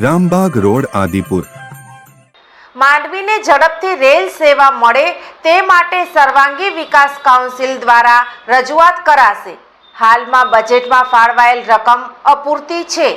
Rambagh road, Adipur. માંડવીને ઝડપથી rail સેવા મળે તે માટે સર્વાંગી વિકાસ કાઉન્સિલ દ્વારા રજૂઆત કરાશે. હાલમાં બજેટમાં ફાળવાયેલ રકમ અપૂરતી છે,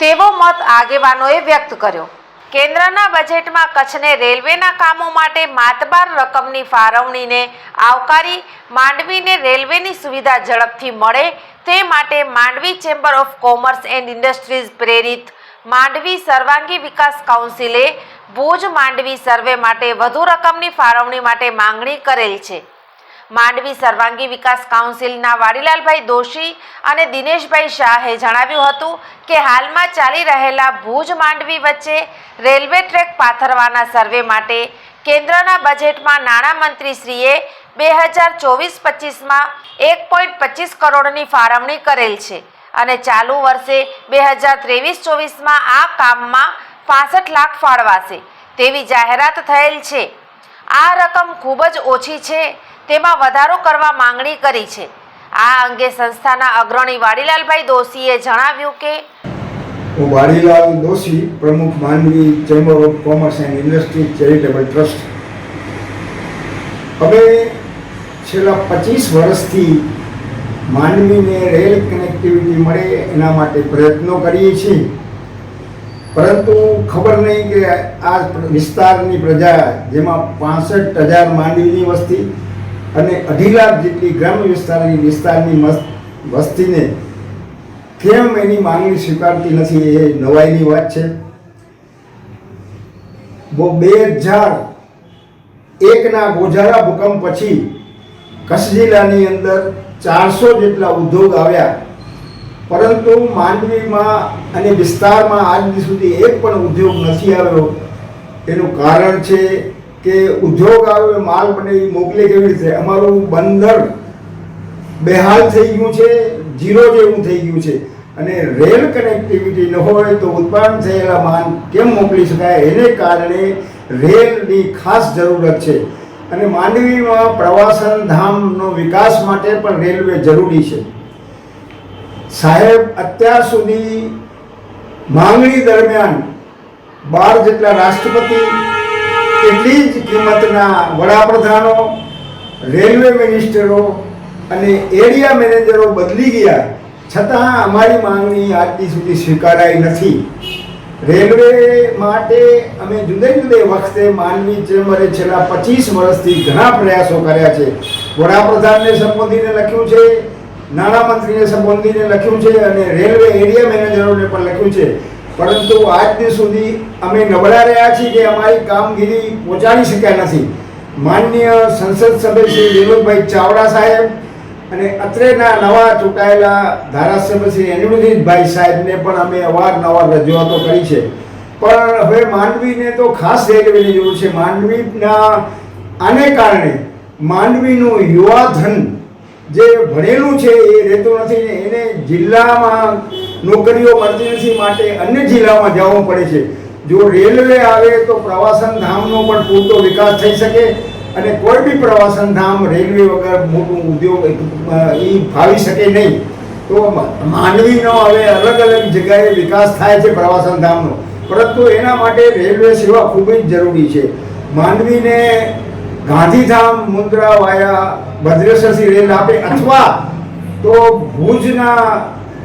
તેવો મત આગેવાનોએ વ્યક્ત કર્યો. કેન્દ્રના બજેટમાં કચ્છને રેલવેના કામો માટે માતબાર રકમની ફાળવણીને આવકારી માંડવીને રેલવેની સુવિધા ઝડપથી મળે તે માટે Mandvi chamber of commerce and industries પ્રેરિત માંડવી સર્વાંગી વિકાસ કાઉન્સિલે ભુજ માંડવી સર્વે માટે વધુ રકમની ફાળવણી માટે માંગણી કરેલ છે. માંડવી સર્વાંગી વિકાસ કાઉન્સિલના વાડીલાલભાઈ દોશી અને દિનેશભાઈ શાહે જણાવ્યું હતું કે હાલમાં ચાલી રહેલા ભુજ માંડવી વચ્ચે રેલવે ટ્રેક પાથરવાના સર્વે માટે કેન્દ્રના બજેટમાં નાણામંત્રીશ્રીએ બે હજાર ચોવીસ પચીસમાં એક પોઈન્ટ પચીસ કરોડની ફાળવણી કરેલ છે. અને ચાલુ વર્ષે બે હજાર ત્રેવીસ ચોવીસમાં આ કામમાં પાસઠ લાખ ફાળવાશે. તેવી જાહેરાત થયેલ છે. આ રકમ ખૂબ જ ઓછી છે. તેમાં વધારો કરવા માંગણી કરી છે. આ અંગે સંસ્થાના અગ્રણી વાડીલાલભાઈ દોશીએ જણાવ્યું કે વાડીલાલ દોશી, પ્રમુખ Mandvi chamber of commerce and industry charitable trust. અમે છેલ્લા પચીસ વર્ષથી માંડવીને રેલ કનેક્ટિવિટી મળે એના માટે પ્રયત્નો કરીએ છીએ. પરંતુ ખબર નહીં કે આ વિસ્તારની પ્રજા જેમાં પાસઠ હજાર માંડવીની વસ્તી અને અઢી લાખ જેટલી ગ્રામ્ય વિસ્તારની વિસ્તારની વસ્તીને કેમ એની માંગણી સ્વીકારતી નથી એ નવાઈની વાત છે. બે હજાર એકના ગોઝારા ભૂકંપ પછી કચ્છ જિલ્લાની અંદર ચારસો જેટલા ઉદ્યોગ આવ્યા. પરંતુ માંડવીમાં અને વિસ્તારમાં આજ સુધી એક પણ ઉદ્યોગ નથી આવ્યો. એનું કારણ છે કે ઉદ્યોગ આવ્યો માલ બનાવી મોકલે કેવી રીતે? અમારું બંદર બેહાલ થઈ ગયું છે જીરો જેવું થઈ ગયું છે. અને રેલ કનેક્ટિવિટી ન હોય તો ઉત્પાદન થયેલા માલ કેમ મોકલી શકાય? એને કારણે રેલની ખાસ જરૂરત છે. અને માંડવીમાં પ્રવાસન ધામનો વિકાસ માટે પણ રેલવે જરૂરી છે. સાહેબ, અત્યાર સુધી માંગણી દરમિયાન બાર જેટલા રાષ્ટ્રપતિ, એટલી જ કિંમતના વડાપ્રધાનો, રેલવે મિનિસ્ટરો અને એરિયા મેનેજરો બદલી ગયા. છતાં અમારી માંગણી આજથી સુધી સ્વીકારાઈ નથી. રેલવે માટે અમે જુદે જુદે વખતે માનવી ચેમ્બરે છેલ્લા પચીસ વર્ષથી ઘણા પ્રયાસો કર્યા છે. વડાપ્રધાનને સંબોધીને લખ્યું છે નાણામંત્રીને સંબોધીને લખ્યું છે અને રેલવે એરિયા મેનેજરોને પણ લખ્યું છે. પરંતુ આજ સુધી અમે નબળા રહ્યા છીએ કે અમારી કામગીરી પહોંચાડી શક્યા નથી. માનનીય સંસદ સભ્ય શ્રી વિનોદભાઈ ચાવડા સાહેબ અને અત્રેના નવા ચૂંટાયેલા ધારાસભ્ય શ્રી અનિરુદ્ધભાઈ સાહેબને પણ અમે અવારનવાર રજૂઆતો કરી છે. પણ હવે માંડવીને તો ખાસ રેલવેની જરૂર છે. માંડવીના આને કારણે માંડવીનું યુવાધન જે ભણેલું છે, એ રહેતું નથી ને એને જિલ્લામાં નોકરીઓ મળતી નથી માટે અન્ય જિલ્લામાં જવું પડે છે. જો રેલવે આવે તો પ્રવાસન ધામનો પણ પૂરતો વિકાસ થઈ શકે અને કોઈ બી પ્રવાસન ધામ, રેલવે વગર મોટું ઉદ્યોગ, એ ફાવી શકે નહીં. તો માંડવીનો હવે અલગ અલગ જગ્યાએ વિકાસ થાય છે પ્રવાસન ધામનો. પરંતુ એના માટે રેલવે સેવા ખૂબ જ જરૂરી છે. માંડવીને ગાંધીધામ મુન્દ્રા વાયા ભદ્રેશ્વરથી રેલ આપે અથવા તો ભુજના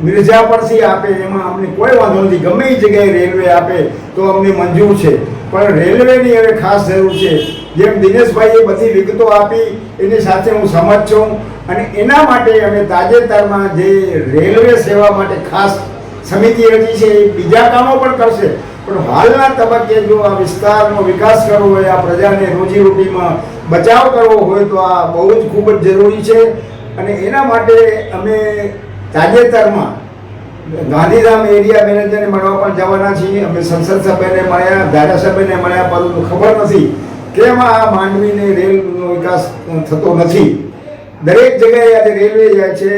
મિર્ઝા પરથી આપે, એમાં અમને કોઈ વાંધો નથી. ગમે એ જગ્યાએ રેલવે આપે તો અમને મંજૂર છે. પણ રેલવેની હવે ખાસ જરૂર છે. જેમ દિનેશભાઈએ બધી વિગતો આપી, એની સાથે હું સમજ છું. અને એના માટે અમે તાજેતરમાં જે રેલવે સેવા માટે ખાસ સમિતિ રચી છે, એ બીજા કામો પણ કરશે. પણ હાલના તબક્કે જો આ વિસ્તારનો વિકાસ કરવો હોય, આ પ્રજાને રોજીરોટીમાં બચાવ કરવો હોય, તો આ બહુ જ ખૂબ જ જરૂરી છે. અને એના માટે અમે તાજેતરમાં ગાંધીધામ એરિયા મેનેજરને મળવા પણ જવાના છીએ. અમે સંસદ સભ્યને મળ્યા, ધારાસભ્યને મળ્યા, પરંતુ ખબર નથી કેમ આ માંડવીને રેલનો વિકાસ થતો નથી. દરેક જગ્યાએ આજે રેલવે જાય છે.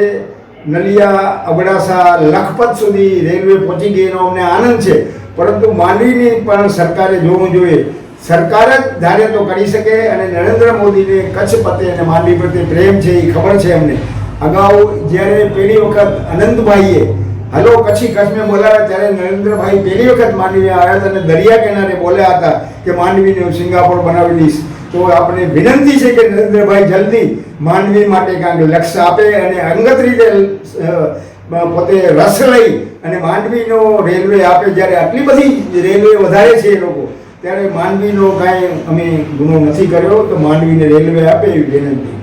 નલિયા, અબડાસા, લખપત સુધી રેલવે પહોંચી ગઈ એનો અમને આનંદ છે. પરંતુ માંડવીની પણ સરકારે જોવું જોઈએ. સરકાર જ ધારે તો કરી શકે અને નરેન્દ્ર મોદીને કચ્છ પ્રત્યે અને માંડવી પ્રત્યે પ્રેમ છે એ ખબર છે એમને. અગાઉ જ્યારે પહેલી વખત અનંતભાઈએ, હલો, કચ્છી કચ્છને બોલાવ્યા ત્યારે નરેન્દ્રભાઈ પહેલી વખત માંડવી આવ્યા હતા અને દરિયા કિનારે બોલ્યા હતા કે માંડવીને હું સિંગાપોર બનાવી દઈશ. તો આપણે વિનંતી છે કે નરેન્દ્રભાઈ જલ્દી માંડવી માટે કાંઈક લક્ષ્ય આપે અને અંગત રીતે પોતે રસ લઈ અને માંડવીનો રેલવે આપે જ્યારે આટલી બધી રેલવે વધારે છે એ લોકો, ત્યારે માંડવીનો કાંઈ અમે ગુનો નથી કર્યો, તો માંડવીને રેલવે આપે એવી વિનંતી.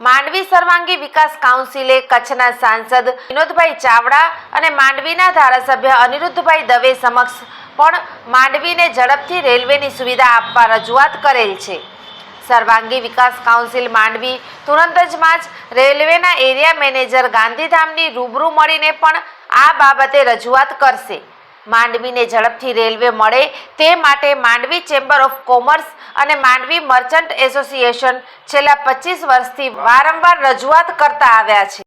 માંડવી સર્વાંગી વિકાસ કાઉન્સિલે કચ્છના સાંસદ વિનોદભાઈ ચાવડા અને માંડવીના ધારાસભ્ય અનિરુદ્ધભાઈ દવે સમક્ષ પણ માંડવીને ઝડપથી રેલવેની સુવિધા આપવા રજૂઆત કરેલ છે. સર્વાંગી વિકાસ કાઉન્સિલ માંડવી તુરંત જમાં જ રેલવેના એરિયા મેનેજર ગાંધીધામની રૂબરૂ મળીને પણ આ બાબતે રજૂઆત કરશે. માંડવીને ઝડપથી રેલવે મળે તે માટે માંડવી ચેમ્બર ઓફ કોમર્સ અને માંડવી મર્ચન્ટ એસોસિએશન છેલ્લા પચીસ વર્ષથી વારંવાર રજૂઆત કરતા આવ્યા છે.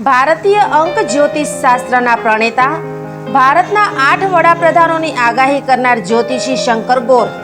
ભારતીય અંક જ્યોતિષ શાસ્ત્રના પ્રણેતા, ભારતના આઠ વડાપ્રધાનોની આગાહી કરનાર જ્યોતિષી શંકર ગોર